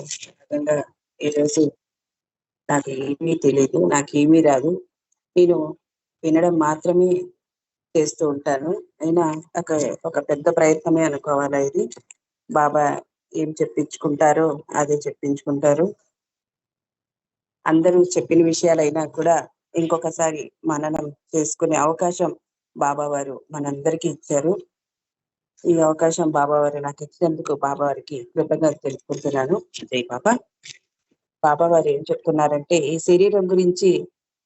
ఖచ్చితంగా ఈరోజు నాకు ఏమీ తెలియదు నాకేమీ రాదు. నేను వినడం మాత్రమే చేస్తూ ఉంటాను. అయినా ఒక ఒక పెద్ద ప్రయత్నమే అనుకోవాలా ఇది? బాబా ఏం చెప్పించుకుంటారో అదే చెప్పించుకుంటారు. అందరూ చెప్పిన విషయాలైనా కూడా ఇంకొకసారి మననం చేసుకునే అవకాశం బాబా వారు మనందరికీ ఇచ్చారు. ఈ అవకాశం బాబా వారు నాకు ఇచ్చినందుకు బాబా వారికి కృతజ్ఞత తెలుపుకుంటున్నాను. జై బాబా. బాబా వారు ఏం చెప్తున్నారంటే ఈ శరీరం గురించి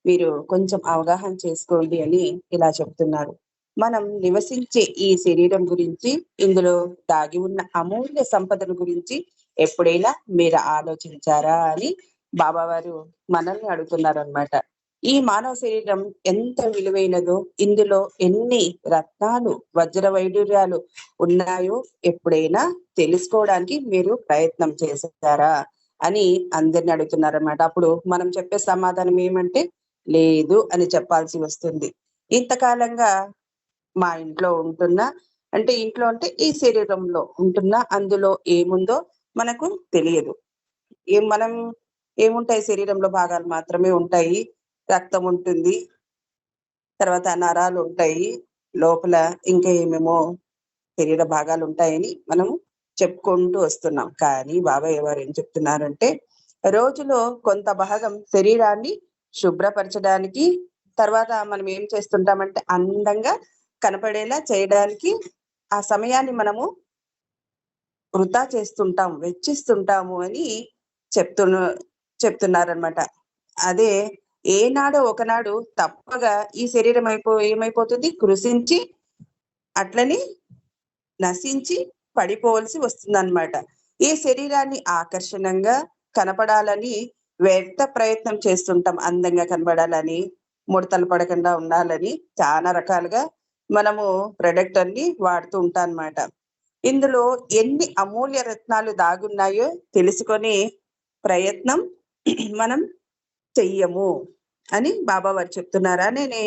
మీరు కొంచెం అవగాహన చేసుకోండి అని ఇలా చెప్తున్నారు. మనం నివసించే ఈ శరీరం గురించి ఇందులో దాగి ఉన్న అమూల్య సంపదల గురించి ఎప్పుడైనా మీరు ఆలోచించారా అని బాబా వారు మనల్ని అడుగుతున్నారు అనమాట ఈ మానవ శరీరం ఎంత విలువైనదో ఇందులో ఎన్ని రత్నాలు వజ్ర వైడూర్యాలు ఉన్నాయో ఎప్పుడైనా తెలుసుకోవడానికి మీరు ప్రయత్నం చేశారా అని అందరిని అడుగుతున్నారన్నమాట. అప్పుడు మనం చెప్పే సమాధానం ఏమంటే లేదు అని చెప్పాల్సి వస్తుంది. ఇంతకాలంగా మా ఇంట్లో ఉంటున్నా అంటే ఇంట్లో అంటే ఈ శరీరంలో ఉంటున్నా అందులో ఏముందో మనకు తెలియదు. ఏం మనం ఏముంటాయి శరీరంలో భాగాలు మాత్రమే ఉంటాయి. రక్తం ఉంటుంది. తర్వాత నరాలు ఉంటాయి. లోపల ఇంకా ఏమేమో శరీర భాగాలు ఉంటాయని మనము చెప్పుకుంటూ వస్తున్నాం. కానీ బాబాయ్ వారు ఏం చెప్తున్నారంటే రోజులో కొంత భాగం శరీరాన్ని శుభ్రపరచడానికి తర్వాత మనం ఏం చేస్తుంటామంటే అందంగా కనపడేలా చేయడానికి ఆ సమయాన్ని మనము వృధా చేస్తుంటాం వెచ్చిస్తుంటాము అని చెప్తున్న చెప్తున్నారనమాట అదే ఏనాడో ఒకనాడు తప్పగా ఈ శరీరం అయిపో ఏమైపోతుంది? కృషించి అట్లని నశించి పడిపోవలసి వస్తుందన్నమాట. ఈ శరీరాన్ని ఆకర్షణంగా కనపడాలని వ్యర్థ ప్రయత్నం చేస్తుంటాం. అందంగా కనబడాలని ముడతలు పడకుండా ఉండాలని చాలా రకాలుగా మనము ప్రొడక్ట్ అన్ని వాడుతూ ఉంటాం అన్నమాట ఇందులో ఎన్ని అమూల్య రత్నాలు దాగున్నాయో తెలుసుకొని ప్రయత్నం మనం చెయ్యము అని బాబా వారు చెప్తున్నారా? నేనే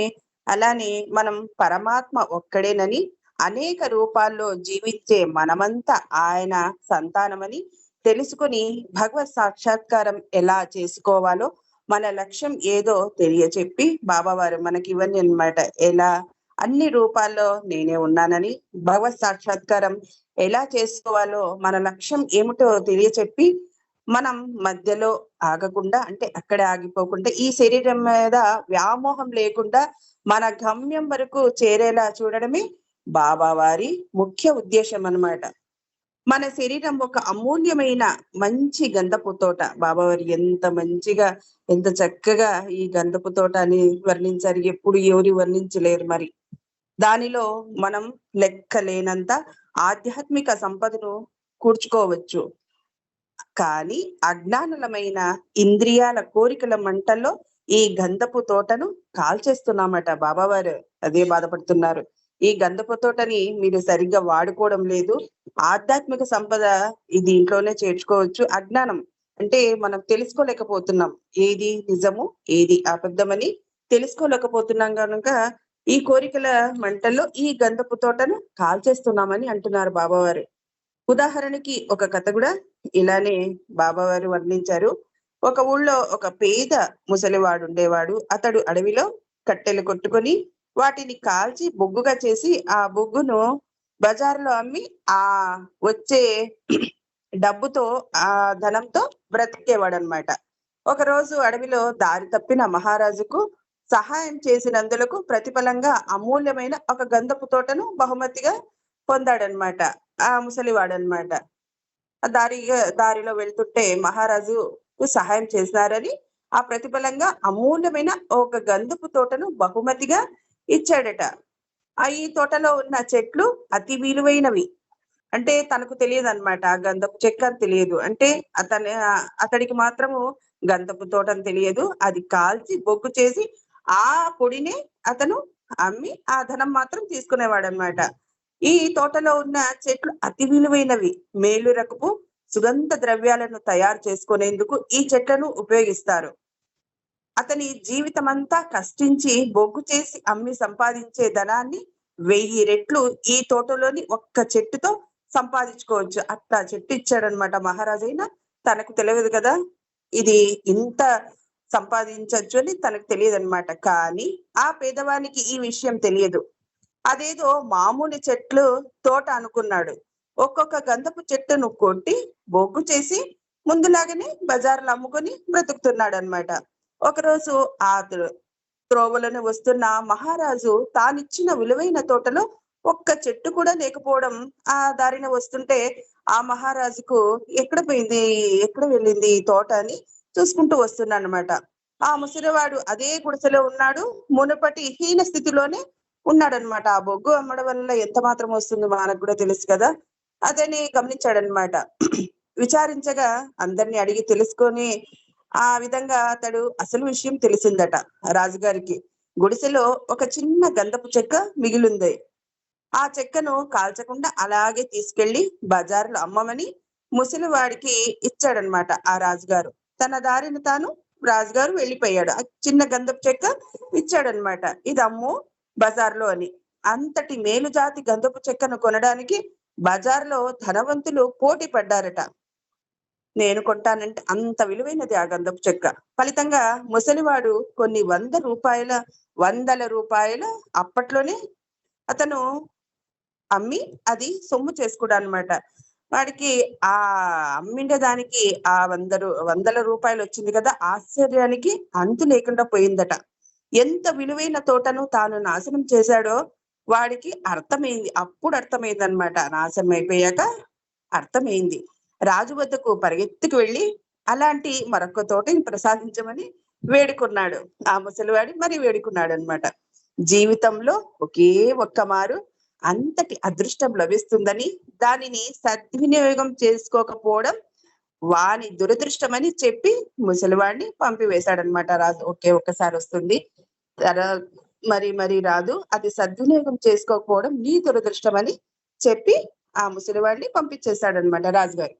అలానే మనం పరమాత్మ ఒక్కడేనని అనేక రూపాల్లో జీవించే మనమంతా ఆయన సంతానమని తెలుసుకుని భగవత్ సాక్షాత్కారం ఎలా చేసుకోవాలో మన లక్ష్యం ఏదో తెలియచెప్పి బాబావారు మనకి ఇవన్నీ అన్నమాట ఎలా? అన్ని రూపాల్లో నేనే ఉన్నానని భగవత్ సాక్షాత్కారం ఎలా చేసుకోవాలో మన లక్ష్యం ఏమిటో తెలియచెప్పి మనం మధ్యలో ఆగకుండా అంటే అక్కడే ఆగిపోకుండా ఈ శరీరం మీద వ్యామోహం లేకుండా మన గమ్యం వరకు చేరేలా చూడడమే బాబా వారి ముఖ్య ఉద్దేశం అన్నమాట. మన శరీరం ఒక అమూల్యమైన మంచి గంధపు తోట. బాబావారి ఎంత మంచిగా ఎంత చక్కగా ఈ గంధపు తోట అని వర్ణించారు ఎప్పుడు ఎవరు వర్ణించలేరు మరి. దానిలో మనం లెక్కలేనంత ఆధ్యాత్మిక సంపదను కూర్చుకోవచ్చు. కానీ అజ్ఞానులమైన ఇంద్రియాల కోరికల మంటల్లో ఈ గంధపు తోటను కాల్చేస్తున్నామట బాబావారు. అదే బాధపడుతున్నారు. ఈ గంధపు తోటని మీరు సరిగ్గా వాడుకోవడం లేదు. ఆధ్యాత్మిక సంపద ఈ దీంట్లోనే చేర్చుకోవచ్చు. అజ్ఞానం అంటే మనం తెలుసుకోలేకపోతున్నాం. ఏది నిజము ఏది అబద్ధమని తెలుసుకోలేకపోతున్నాం కనుక ఈ కోరికల మంటల్లో ఈ గంధపు తోటను కాల్చేస్తున్నామని అంటున్నారు బాబావారు. ఉదాహరణకి ఒక కథ కూడా ఇలానే బాబావారు వర్ణించారు. ఒక ఊళ్ళో ఒక పేద ముసలివాడు ఉండేవాడు. అతడు అడవిలో కట్టెలు కొట్టుకొని వాటిని కాల్చి బొగ్గుగా చేసి ఆ బొగ్గును బజార్లో అమ్మి ఆ వచ్చే డబ్బుతో ఆ ధనంతో బ్రతికేవాడు అనమాట ఒక రోజు అడవిలో దారి తప్పిన మహారాజుకు సహాయం చేసినందులకు ప్రతిఫలంగా అమూల్యమైన ఒక గంధపు తోటను బహుమతిగా పొందాడనమాట ఆ ముసలివాడనమాట ఆ దారిగా దారిలో వెళ్తుంటే మహారాజు సహాయం చేసినారని ఆ ప్రతిఫలంగా అమూల్యమైన ఒక గంధపు తోటను బహుమతిగా ఇచ్చాడట. ఆ ఈ తోటలో ఉన్న చెట్లు అతి విలువైనవి. అంటే తనకు తెలియదు అనమాట ఆ గంధపు చెక్క అని తెలియదు. అంటే అతని అతడికి మాత్రము గంధపు తోట అని తెలియదు. అది కాల్చి బొగ్గు చేసి ఆ పొడిని అతను అమ్మి ఆ ధనం మాత్రం తీసుకునేవాడు అనమాట ఈ తోటలో ఉన్న చెట్లు అతి విలువైనవి. మేలు రకపు సుగంధ ద్రవ్యాలను తయారు చేసుకునేందుకు ఈ చెట్లను ఉపయోగిస్తారు. అతని జీవితం అంతా కష్టించి బొగ్గు చేసి అమ్మి సంపాదించే ధనాన్ని వెయ్యి రెట్లు ఈ తోటలోని ఒక్క చెట్టుతో సంపాదించుకోవచ్చు. అట్లా చెట్టు ఇచ్చాడనమాట మహారాజైన. తనకు తెలియదు కదా ఇది ఇంత సంపాదించవచ్చు అని తనకు తెలియదు అనమాట కానీ ఆ పేదవానికి ఈ విషయం తెలియదు. అదేదో మామూలు చెట్లు తోట అనుకున్నాడు. ఒక్కొక్క గంధపు చెట్టును కొట్టి బొగ్గు చేసి ముందులాగానే బజార్లో అమ్ముకొని బ్రతుకుతున్నాడు అనమాట ఒకరోజు ఆ త్రోవలను వస్తున్న మహారాజు తానిచ్చిన విలువైన తోటలో ఒక్క చెట్టు కూడా లేకపోవడం ఆ దారిన వస్తుంటే ఆ మహారాజుకు ఎక్కడ పోయింది ఎక్కడ వెళ్ళింది ఈ తోట అని చూసుకుంటూ వస్తున్నాడు అనమాట ఆ ముసలివాడు అదే గుడిసెలో ఉన్నాడు. మునుపటి హీన స్థితిలోనే ఉన్నాడనమాట. ఆ బొగ్గు అమ్మడం వల్ల ఎంత మాత్రం వస్తుంది మనకు కూడా తెలుసు కదా. అదని గమనించాడనమాట. విచారించగా అందరిని అడిగి తెలుసుకొని ఆ విధంగా అతడు అసలు విషయం తెలిసిందట రాజుగారికి. గుడిసెలో ఒక చిన్న గంధపు చెక్క మిగిలింది. ఆ చెక్కను కాల్చకుండా అలాగే తీసుకెళ్ళి బజార్లో అమ్మమని ముసలివాడికి ఇచ్చాడనమాట ఆ రాజుగారు. తన దారిని తాను రాజుగారు వెళ్ళిపోయాడు. ఆ చిన్న గంధపు చెక్క ఇచ్చాడనమాట. ఇది అమ్ము బజార్లో అని. అంతటి మేలు జాతి గంధపు చెక్కను కొనడానికి బజార్లో ధనవంతులు పోటీ పడ్డారట. నేను కొంటానంటే అంత విలువైనది ఆ గంధపు చెక్క. ఫలితంగా ముసలివాడు కొన్ని వంద రూపాయల వందల రూపాయల అప్పట్లోనే అతను అమ్మి అది సొమ్ము చేసుకున్నాడు అనమాట వాడికి ఆ అమ్మిండే దానికి ఆ వంద రూ- వందల రూపాయలు వచ్చింది కదా ఆశ్చర్యానికి అంతు లేకుండా పోయిందట. ఎంత విలువైన తోటను తాను నాశనం చేశాడో వాడికి అర్థమైంది. అప్పుడు అర్థమైంది అనమాట నాశనం అయిపోయాక అర్థమైంది. రాజు వద్దకు పరిగెత్తుకు వెళ్ళి అలాంటి మరొక తోటని ప్రసాదించమని వేడుకున్నాడు. ఆ ముసలివాడి మరి వేడుకున్నాడు అనమాట జీవితంలో ఒకే ఒక్క మారు అంతటి అదృష్టం లభిస్తుందని దానిని సద్వినియోగం చేసుకోకపోవడం వాని దురదృష్టమని చెప్పి ముసలివాడిని పంపివేశాడనమాట రాజు. ఒకే ఒక్కసారి వస్తుంది. మరి మరి రాదు అది సద్వినియోగం చేసుకోకపోవడం నీ దురదృష్టం అని చెప్పి ఆ ముసలివాడిని పంపించేశాడనమాట రాజుగారు.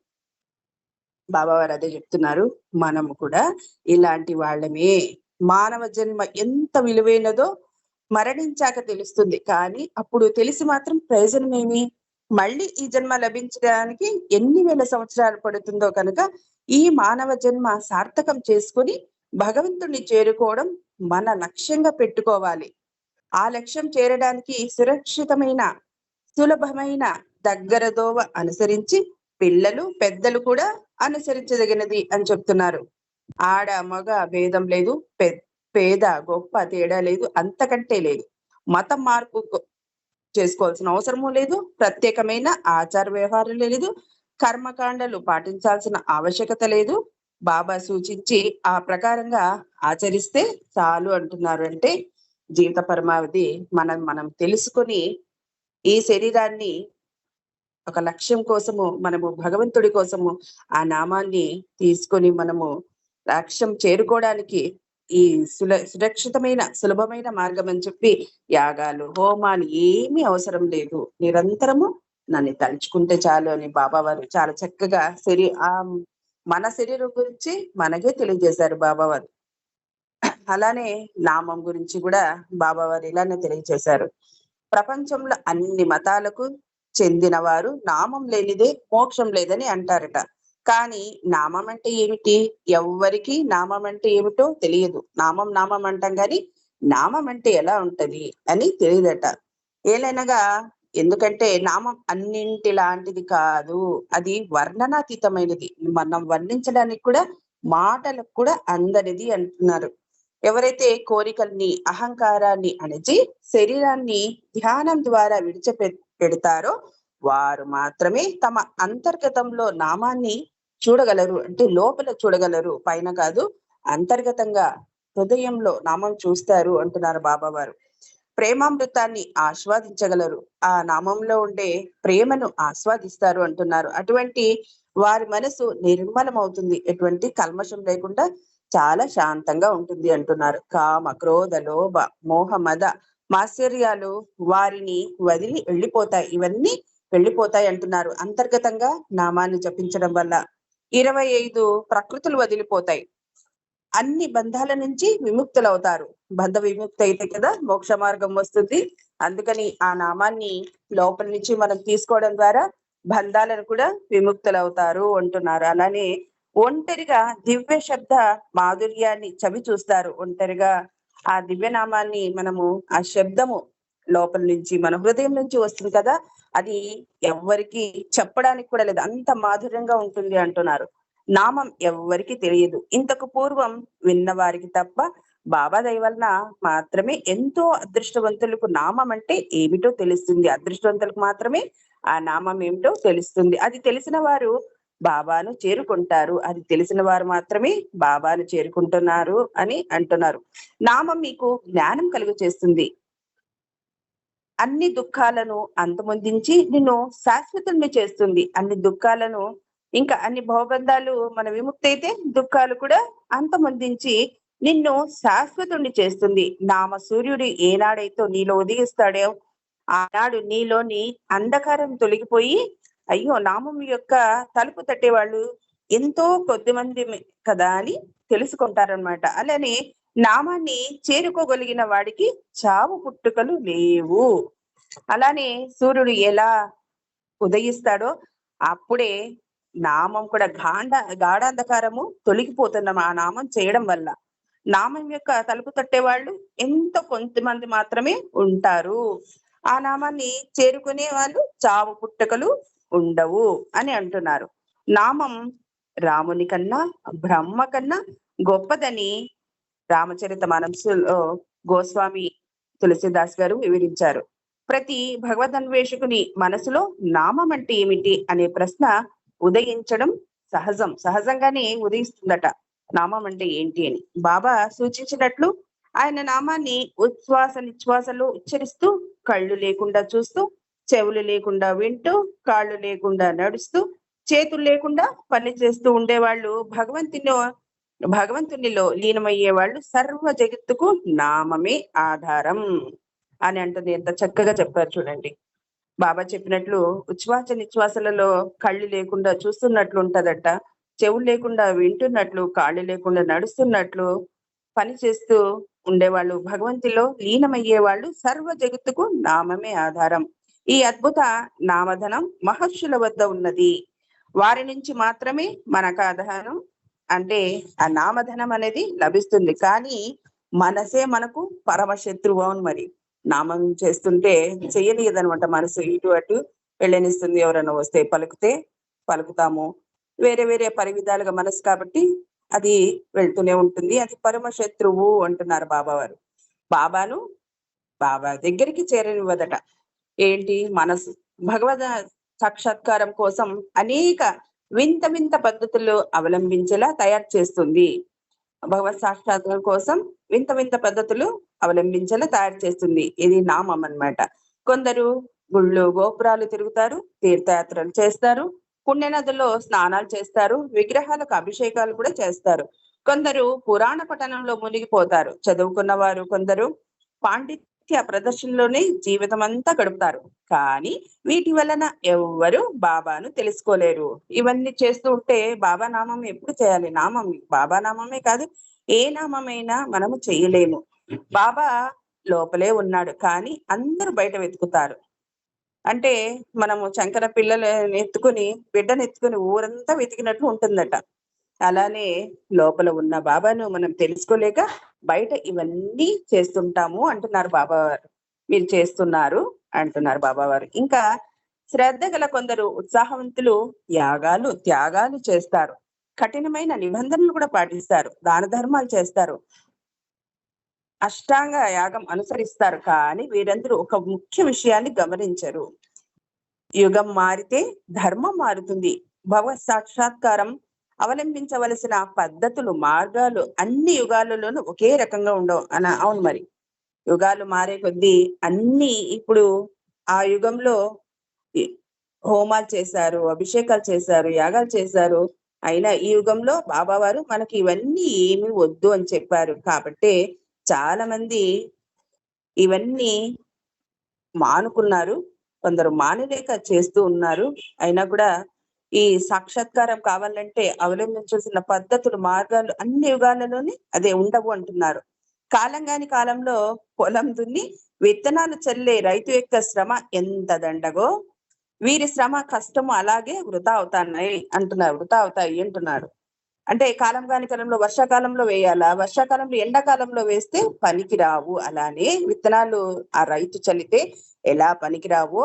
బాబావారు అదే చెప్తున్నారు. మనము కూడా ఇలాంటి వాళ్ళమే. మానవ జన్మ ఎంత విలువైనదో మరణించాక తెలుస్తుంది. కానీ అప్పుడు తెలిసి మాత్రం ప్రయోజనం ఏమి మళ్ళీ ఈ జన్మ లభించడానికి ఎన్ని వేల సంవత్సరాలు పడుతుందో కనుక ఈ మానవ జన్మ సార్థకం చేసుకొని భగవంతుణ్ణి చేరుకోవడం మన లక్ష్యంగా పెట్టుకోవాలి. ఆ లక్ష్యం చేరడానికి సురక్షితమైన సులభమైన దగ్గర దోవ అనుసరించి పిల్లలు పెద్దలు కూడా అనుసరించదగినది అని చెప్తున్నారు. ఆడ మగ భేదం లేదు పె- పేద గొప్ప తేడా లేదు అంతకంటే లేదు. మతం మార్పు చేసుకోవాల్సిన అవసరము లేదు. ప్రత్యేకమైన ఆచార వ్యవహారాలు లేదు. కర్మకాండలు పాటించాల్సిన ఆవశ్యకత లేదు. బాబా సూచించి ఆ ప్రకారంగా ఆచరిస్తే చాలు అంటున్నారు అంటే జీవిత పరమావధి మనం మనం తెలుసుకొని ఈ శరీరాన్ని ఒక లక్ష్యం కోసము మనము భగవంతుడి కోసము ఆ నామాన్ని తీసుకొని మనము లక్ష్యం చేరుకోవడానికి ఈ సుల సురక్షితమైన సులభమైన మార్గం అని చెప్పి యాగాలు హోమాలు ఏమీ అవసరం లేదు. నిరంతరము నన్ను తలుచుకుంటే చాలు అని బాబా వారు చాలా చక్కగా శరీ ఆ మన శరీరం గురించి మనకే తెలియజేశారు బాబా వారు. అలానే నామం గురించి కూడా బాబా వారు ఇలానే తెలియజేశారు. ప్రపంచంలో అన్ని మతాలకు చెందిన వారు నామం లేనిదే మోక్షం లేదని అంటారట. కానీ నామం అంటే ఏమిటి? ఎవ్వరికి నామం అంటే ఏమిటో తెలియదు. నామం నామం అంటాం కానీ నామం అంటే ఎలా ఉంటది అని తెలియదట. ఏలైనగా ఎందుకంటే నామం అన్నింటి లాంటిది కాదు. అది వర్ణనాతీతమైనది. మనం వర్ణించడానికి కూడా మాటలకు కూడా అందనిది అంటున్నారు. ఎవరైతే కోరికల్ని అహంకారాన్ని అణిచి శరీరాన్ని ధ్యానం ద్వారా విడిచిపె పెడతారో వారు మాత్రమే తమ అంతర్గతంలో నామాన్ని చూడగలరు. అంటే లోపల చూడగలరు. పైన కాదు అంతర్గతంగా హృదయంలో నామం చూస్తారు అంటున్నారు బాబా వారు ప్రేమామృతాన్ని ఆస్వాదించగలరు. ఆ నామంలో ఉండే ప్రేమను ఆస్వాదిస్తారు అంటున్నారు. అటువంటి వారి మనసు నిర్మలమవుతుంది. ఎటువంటి కల్మషం లేకుండా చాలా శాంతంగా ఉంటుంది అంటున్నారు. కామ క్రోధ లోభ మోహ మద మాశ్చర్యాలు వారిని వదిలి వెళ్ళిపోతాయి. ఇవన్నీ వెళ్ళిపోతాయి అంటున్నారు. అంతర్గతంగా నామాన్ని జపించడం వల్ల ఇరవై ఐదు ప్రకృతులు వదిలిపోతాయి. అన్ని బంధాల నుంచి విముక్తులవుతారు. బంధ విముక్తి అయితే కదా మోక్ష మార్గం వస్తుంది. అందుకని ఆ నామాన్ని లోపల నుంచి మనం తీసుకోవడం ద్వారా బంధాలను కూడా విముక్తులవుతారు అంటున్నారు. అలానే ఒంటరిగా దివ్య శబ్ద మాధుర్యాన్ని చవి చూస్తారు ఒంటరిగా ఆ దివ్యనామాన్ని మనము ఆ శబ్దము లోపల నుంచి మన హృదయం నుంచి వస్తుంది కదా అది ఎవ్వరికి చెప్పడానికి కూడా లేదు. అంత మాధుర్యంగా ఉంటుంది అంటున్నారు. నామం ఎవ్వరికి తెలియదు. ఇంతకు పూర్వం విన్న వారికి తప్ప బాబా వలన మాత్రమే ఎంతో అదృష్టవంతులకు నామం అంటే ఏమిటో తెలుస్తుంది. అదృష్టవంతులకు మాత్రమే ఆ నామం ఏమిటో తెలుస్తుంది. అది తెలిసిన వారు బాబాను చేరుకుంటారు. అది తెలిసిన వారు మాత్రమే బాబాను చేరుకుంటున్నారు అని అంటున్నారు. నామం మీకు జ్ఞానం కలుగు చేస్తుంది అన్ని దుఃఖాలను అంతమొందించి నిన్ను శాశ్వతుల్ని చేస్తుంది. అన్ని దుఃఖాలను ఇంకా అన్ని భవబంధాలు మన విముక్తి అయితే దుఃఖాలు కూడా అంతమొందించి నిన్ను శాశ్వతుణ్ణి చేస్తుంది. నామ సూర్యుడు ఏనాడైతే నీలో ఉదయిస్తాడో ఆనాడు నీలోని అంధకారం తొలగిపోయి అయ్యో నామం యొక్క తలుపు తట్టేవాళ్ళు ఎంతో కొద్ది మంది కదా అని తెలుసుకుంటారనమాట అలానే నామాన్ని చేరుకోగలిగిన వాడికి చావు పుట్టుకలు లేవు. అలానే సూర్యుడు ఎలా ఉదయిస్తాడో అప్పుడే నామం కూడా గాండ గాఢాంధకారము తొలగిపోతున్నాం ఆ నామం చేయడం వల్ల నామం యొక్క తలుపు తట్టే వాళ్ళు ఎంతో కొంతమంది మాత్రమే ఉంటారు. ఆ నామాన్ని చేరుకునే వాళ్ళు చావు పుట్టుకలు ఉండవు అని అంటున్నారు. నామం రాముని కన్నా బ్రహ్మ కన్నా గొప్పదని రామచరిత మనసులో గోస్వామి తులసిదాస్ గారు వివరించారు. ప్రతి భగవద్ అన్వేషకుని మనసులో నామం అంటే ఏమిటి అనే ప్రశ్న ఉదయించడం సహజం సహజంగానే ఉదయిస్తుందట. నామం అంటే ఏంటి అని. బాబా సూచించినట్లు ఆయన నామాన్ని ఉచ్ఛ్వాస నిశ్వాసలో ఉచ్చరిస్తూ కళ్ళు లేకుండా చూస్తూ చెవులు లేకుండా వింటూ కాళ్ళు లేకుండా నడుస్తూ చేతులు లేకుండా పని చేస్తూ ఉండేవాళ్ళు భగవంతుని భగవంతునిలో లీనమయ్యే వాళ్ళు సర్వ జగత్తుకు నామమే ఆధారం అని అంటుంది. ఎంత చక్కగా చెప్పారు చూడండి. బాబా చెప్పినట్లు ఉచ్ఛ్వాస నిశ్వాసలలో కళ్ళు లేకుండా చూస్తున్నట్లు ఉంటదట. చెవులు లేకుండా వింటున్నట్లు కాళ్ళు లేకుండా నడుస్తున్నట్లు పని చేస్తూ ఉండేవాళ్ళు. భగవంతులో లీనమయ్యే వాళ్ళు సర్వ జగత్తుకు నామమే ఆధారం. ఈ అద్భుత నామధనం మహర్షుల వద్ద ఉన్నది. వారి నుంచి మాత్రమే మనకు ఆధారం. అంటే ఆ నామధనం అనేది లభిస్తుంది. కానీ మనసే మనకు పరమ శత్రువు అవును మరి. నామం చేస్తుంటే చెయ్యలేదనమాట మనసు. ఇటు అటు వెళ్ళనిస్తుంది ఎవరైనా వస్తే పలుకుతే పలుకుతాము. వేరే వేరే పరివిధాలుగా మనసు కాబట్టి అది వెళ్తూనే ఉంటుంది. అది పరమ శత్రువు అంటున్నారు బాబా వారు బాబాను బాబా దగ్గరికి చేరనివ్వదట. ఏంటి? మనసు. భగవద్ సాక్షాత్కారం కోసం అనేక వింత వింత పద్ధతులు అవలంబించేలా తయారు చేస్తుంది. భగవత్ సాక్షాత్కారం కోసం వింత వింత పద్ధతులు అవలంబించేలా తయారు చేస్తుంది. ఇది నామం అన్నమాట. కొందరు గుళ్ళు గోపురాలు తిరుగుతారు తీర్థయాత్రలు చేస్తారు పుణ్య నదుల్లో స్నానాలు చేస్తారు విగ్రహాలకు అభిషేకాలు కూడా చేస్తారు. కొందరు పురాణ పఠనంలో మునిగిపోతారు. చదువుకున్న వారు కొందరు పాండిత్య ప్రదర్శనలోనే జీవితం అంతా గడుపుతారు. కానీ వీటి వలన ఎవ్వరు బాబాను తెలుసుకోలేరు. ఇవన్నీ చేస్తూ ఉంటే బాబా నామం ఎప్పుడు చేయాలి? నామం బాబా నామమే కాదు ఏ నామమైనా మనము చేయలేము. బాబా లోపలే ఉన్నాడు. కానీ అందరూ బయట వెతుకుతారు. అంటే మనము శంకర పిల్లలు ఎత్తుకుని బిడ్డను ఎత్తుకుని ఊరంతా వెతికినట్లు ఉంటుందట. అలానే లోపల ఉన్న బాబాను మనం తెలుసుకోలేక బయట ఇవన్నీ చేస్తుంటాము అంటున్నారు బాబా వారు మీరు చేస్తున్నారు అంటున్నారు బాబా వారు ఇంకా శ్రద్ధ గల కొందరు ఉత్సాహవంతులు యాగాలు త్యాగాలు చేస్తారు. కఠినమైన నిబంధనలు కూడా పాటిస్తారు. దాన ధర్మాలు చేస్తారు. అష్టాంగ యాగం అనుసరిస్తారు. కానీ వీరందరూ ఒక ముఖ్య విషయాన్ని గమనించరు. యుగం మారితే ధర్మం మారుతుంది. భగవత్ సాక్షాత్కారం అవలంబించవలసిన పద్ధతులు మార్గాలు అన్ని యుగాలలోనూ ఒకే రకంగా ఉండవు. అన అవును మరి. యుగాలు మారే కొద్దీ అన్ని ఇప్పుడు ఆ యుగంలో హోమాలు చేశారు అభిషేకాలు చేశారు యాగాలు చేశారు. అయినా ఈ యుగంలో బాబా వారు మనకి ఇవన్నీ ఏమి వద్దు అని చెప్పారు. కాబట్టి చాలా మంది ఇవన్నీ మానుకున్నారు. కొందరు మానలేక చేస్తూ ఉన్నారు. అయినా కూడా ఈ సాక్షాత్కారం కావాలంటే అవలంబించాల్సిన పద్ధతులు మార్గాలు అన్ని యుగాలలోనే అదే ఉండవు అంటున్నారు. కాలం కాని కాలంలో పొలం దున్ని విత్తనాలు చల్లే రైతు యొక్క శ్రమ ఎంత దండగో వీరి శ్రమ కష్టము అలాగే వృధా అవుతాయి అంటున్నారు వృధా అవుతాయి అంటున్నారు. అంటే కాలం కాని కాలంలో వర్షాకాలంలో వేయాలా? వర్షాకాలంలో ఎండాకాలంలో వేస్తే పనికి రావు అలానే విత్తనాలు ఆ రైతు చల్లితే ఎలా పనికి రావో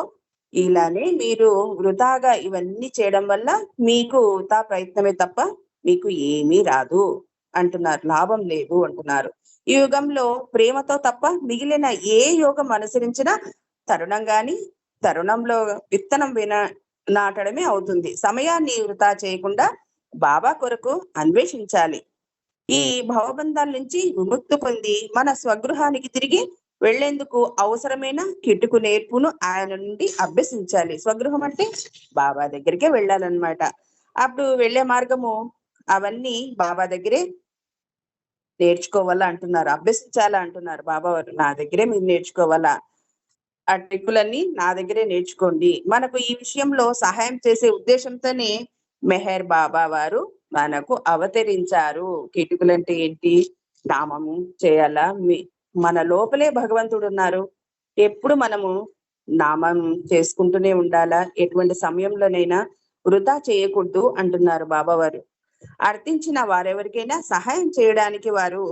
ఇలానే మీరు వృధాగా ఇవన్నీ చేయడం వల్ల మీకు వృధా ప్రయత్నమే తప్ప మీకు ఏమీ రాదు అంటున్నారు. లాభం లేదు అంటున్నారు. ఈ యుగంలో ప్రేమతో తప్ప మిగిలిన ఏ యోగం అనుసరించినా తరుణం గాని తరుణంలో విత్తనం విన నాటడమే అవుతుంది. సమయాన్ని వృధా చేయకుండా బాబా కొరకు అన్వేషించాలి. ఈ భవబంధాల నుంచి విముక్తి పొంది మన స్వగృహానికి తిరిగి వెళ్ళేందుకు అవసరమైన కిటుకు నేర్పును ఆయన నుండి అభ్యసించాలి. స్వగృహం అంటే బాబా దగ్గరికే వెళ్ళాలన్నమాట. అప్పుడు వెళ్ళే మార్గము అవన్నీ బాబా దగ్గరే నేర్చుకోవాలా అంటున్నారు. అభ్యసించాలా అంటున్నారు. బాబా వారు నా దగ్గరే మీరు నేర్చుకోవాలా? ఆ ట్రిక్కులన్నీ నా దగ్గరే నేర్చుకోండి. మనకు ఈ విషయంలో సహాయం చేసే ఉద్దేశంతోనే మెహర్ బాబా వారు మనకు అవతరించారు. కిటుకులు అంటే ఏంటి? నామము చేయాలా? మీ మన లోపలే భగవంతుడు ఉన్నారు ఎప్పుడు మనము నామం చేసుకుంటూనే ఉండాలా? ఎటువంటి సమయంలోనైనా వృధా చేయకూడదు అంటున్నారు బాబా వారు అర్థించిన వారెవరికైనా సహాయం చేయడానికి వారు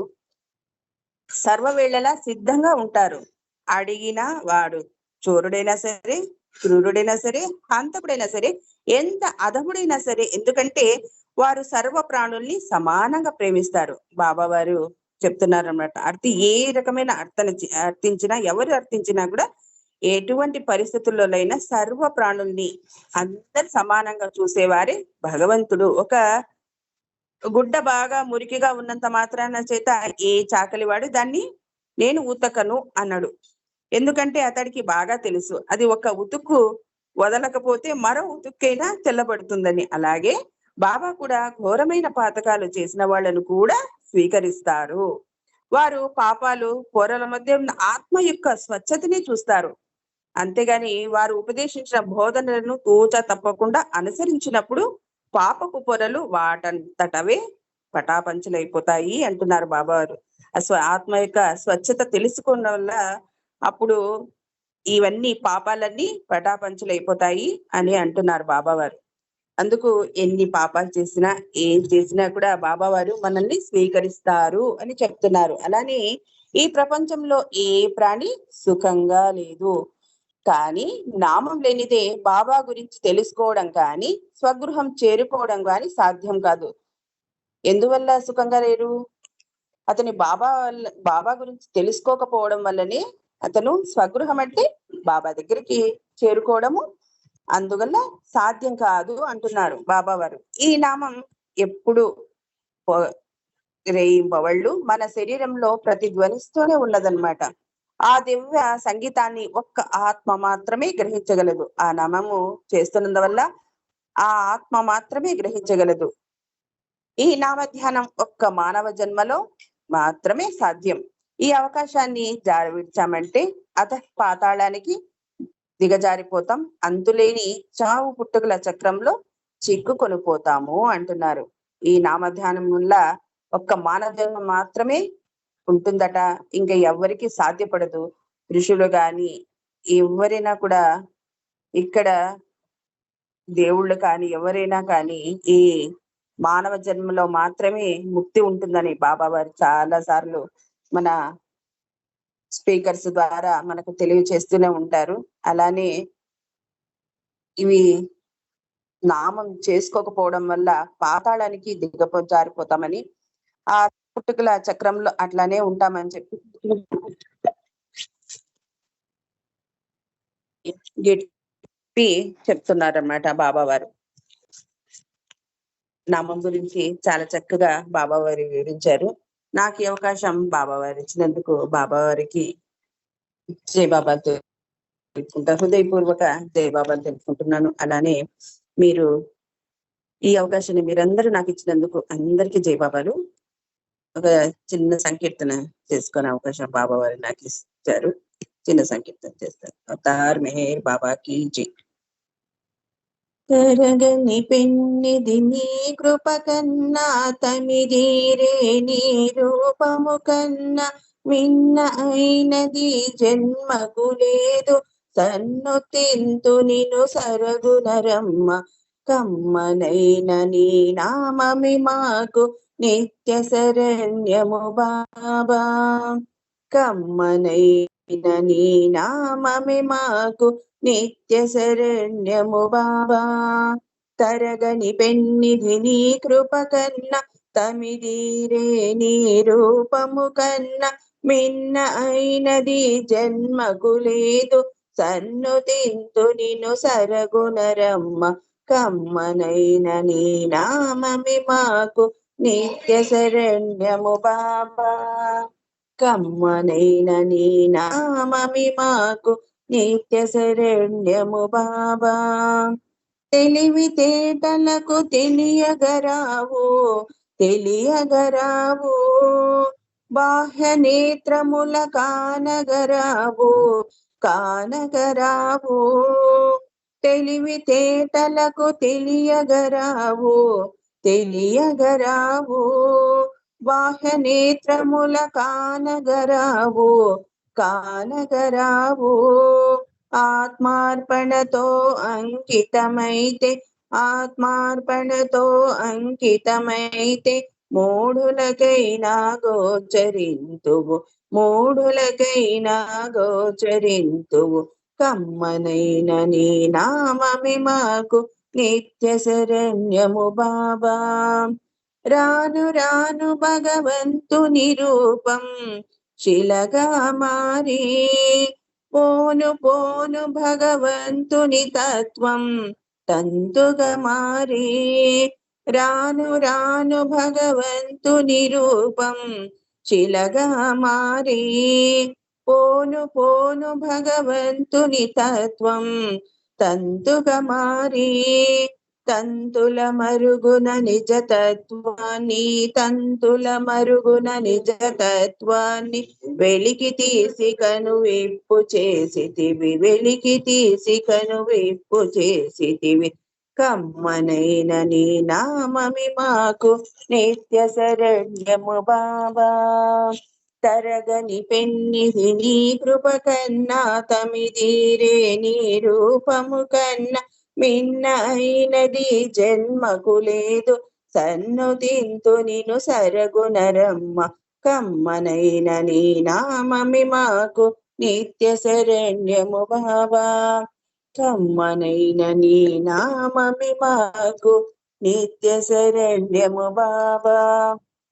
సర్వవేళలా సిద్ధంగా ఉంటారు. అడిగిన వాడు చోరుడైనా సరే క్రూరుడైనా సరే హంతకుడైనా సరే ఎంత అధముడైనా సరే ఎందుకంటే వారు సర్వ ప్రాణుల్ని సమానంగా ప్రేమిస్తారు. బాబా వారు చెప్తున్నారు అనమాట అర్థి ఏ రకమైన అర్థన అర్థించినా ఎవరు అర్థించినా కూడా ఎటువంటి పరిస్థితుల్లోనైనా సర్వ ప్రాణుల్ని అందరు సమానంగా చూసేవారే భగవంతుడు. ఒక గుడ్డ బాగా మురికిగా ఉన్నంత మాత్రాన చేత ఏ చాకలివాడు దాన్ని నేను ఉతకను అన్నాడు. ఎందుకంటే అతడికి బాగా తెలుసు. అది ఒక ఉతుక్కు వదలకపోతే మరో ఉతుక్కైనా తెల్లబడుతుందని. అలాగే బాబా కూడా ఘోరమైన పాతకాలు చేసిన వాళ్ళను కూడా స్వీకరిస్తారు. వారు పాపాలు పొరల మధ్య ఉన్న ఆత్మ యొక్క స్వచ్ఛతని చూస్తారు. అంతేగాని వారు ఉపదేశించిన బోధనలను తూచ తప్పకుండా అనుసరించినప్పుడు పాపపు పొరలు వాటంతటవే పటాపంచలైపోతాయి అంటున్నారు బాబావారు. స్వ ఆత్మ యొక్క స్వచ్ఛత తెలుసుకున్న వల్ల అప్పుడు ఇవన్నీ పాపాలన్నీ పటాపంచలైపోతాయి అని అంటున్నారు బాబావారు. అందుకు ఎన్ని పాపాలు చేసినా ఏం చేసినా కూడా బాబావారు మనల్ని స్వీకరిస్తారు అని చెప్తున్నారు. అలానే ఈ ప్రపంచంలో ఏ ప్రాణి సుఖంగా లేదు. కానీ నామం లేనిదే బాబా గురించి తెలుసుకోవడం కానీ స్వగృహం చేరుకోవడం కానీ సాధ్యం కాదు. ఎందువల్ల సుఖంగా లేరు అతని బాబా వల్ల బాబా గురించి తెలుసుకోకపోవడం వల్లనే అతను స్వగృహం అంటే బాబా దగ్గరికి చేరుకోవడము అందువల్ల సాధ్యం కాదు అంటున్నారు బాబా వారు ఈ నామం ఎప్పుడు రేయింపవళ్ళు మన శరీరంలో ప్రతిధ్వనిస్తూనే ఉన్నదన్నమాట. ఆ దివ్య సంగీతాన్ని ఒక్క ఆత్మ మాత్రమే గ్రహించగలదు. ఆ నామము చేస్తున్నందువల్ల ఆ ఆత్మ మాత్రమే గ్రహించగలదు. ఈ నామధ్యానం ఒక్క మానవ జన్మలో మాత్రమే సాధ్యం. ఈ అవకాశాన్ని జారవిడ్చామంటే అత పాతాళానికి దిగజారిపోతాం. అంతులేని చావు పుట్టుకల చక్రంలో చిక్కుకొని పోతాము అంటున్నారు. ఈ నామధ్యానం వల్ల ఒక్క మానవ మాత్రమే ఉంటుందట. ఇంకా ఎవ్వరికి సాధ్యపడదు. ఋషులు గాని ఎవరైనా కూడా ఇక్కడ దేవుళ్ళు కానీ ఎవరైనా కానీ ఈ మానవ జన్మలో మాత్రమే ముక్తి ఉంటుందని బాబా వారు చాలా సార్లు మన స్పీకర్స్ ద్వారా మనకు తెలియచేస్తూనే ఉంటారు. అలానే ఇవి నామం చేసుకోకపోవడం వల్ల పాతాళానికి దిగపో జారిపోతామని ఆ పుట్టుకల చక్రంలో అట్లానే ఉంటామని చెప్పి చెప్పి చెప్తున్నారన్నమాట బాబా వారు నామం గురించి చాలా చక్కగా బాబా వారు వివరించారు. నాకు ఈ అవకాశం బాబావారు ఇచ్చినందుకు బాబా వారికి జై బాబా తెలుపుకుంటా. హృదయపూర్వక జై బాబా అలానే మీరు ఈ అవకాశాన్ని మీరందరూ నాకు ఇచ్చినందుకు అందరికీ జై బాబాలు ఒక చిన్న సంకీర్తన చేసుకునే అవకాశం బాబా వారు నాకు ఇచ్చారు. చిన్న సంకీర్తన చేస్తారు. అవతార్ మెహర్ బాబాకి జై. తరగని పెన్నిది నీ కృప కన్నా తమిదీరే నీ రూపము కన్నా విన్న అయినది జన్మకు లేదు. సన్ను తింతు నిను సరగునరమ్మ కమ్మనైన నీ నామమి మాకు నిత్య శరణ్యము బాబా. కమ్మనైన నీ నామమి మాకు నిత్య శరణ్యము బాబా తరగని పెన్నిధి నీ కృప కన్న తమిదీరే నీ రూపము కన్న మిన్న అయినది జన్మకు లేదు సన్నుతింతు నిన్ను సరగునరమ్మ కమ్మనైన నీ నామమి మాకు నిత్య శరణ్యము బాబా కమ్మనైన నీ నామమి మాకు నిత్య శరణ్యము బాబా. తెలివితేటలకు తెలియగరావు తెలియగరావు. బాహ్య నేత్రముల కానగరావు కానగరావు. తెలివితేటలకు తెలియగరావు తెలియగరావు. బాహ్య నేత్రముల కానగరావు కానగరావు ఆత్మార్పణతో అంకితమైతే ఆత్మార్పణతో అంకితమైతే మూఢులకైనా గోచరింతువు మూఢులకైనా గోచరింతువు. కమ్మనైన నీ నామమి మాకు నిత్య శరణ్యము బాబా. రాను రాను భగవంతుని రూపం శిలగా మారి పోను పోను భగవంతుని తత్వం తంతుగా మారి. రాను రాను భగవంతుని రూపం శిలగా మారి పోను పోను భగవంతుని తత్వం తంతుగా మారి. తంతుల మరుగున నిజ తత్వాన్ని తంతుల మరుగున నిజ తత్వాన్ని వెలికి తీసి కను విప్పు చేసితివి వెలికి తీసి కను విప్పు చేసితివి. కమ్మనైన నీ నామమి మాకు నిత్య శరణ్యము బాబా తరగని పెన్నిది నీ కృప కన్నా తమిదీరే నీ రూపము కన్నా మిన్నైనది అయినది జన్మకు లేదు. సన్నుతింతు నిను సరగు నరమ్మ. కమ్మనైన నీ నామమి మాకు నిత్య శరణ్యము బాబా కమ్మనైన నీ నామమి మాకు నిత్య శరణ్యము బాబా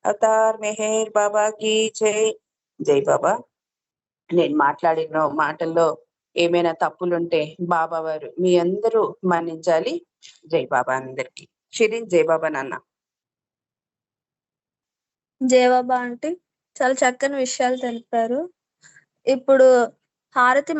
అవతార్ మెహేర్ బాబా కీ జై. జై బాబా. నేను మాట్లాడిన మాటల్లో ఏమైనా తప్పులుంటే బాబా వారు మీ అందరూ మన్నించాలి. జై బాబా అందరికి. షిరిన్ జై బాబా నాన్న. జయబాబా అంటే చాలా చక్కని విషయాలు తెలిపారు. ఇప్పుడు హారతి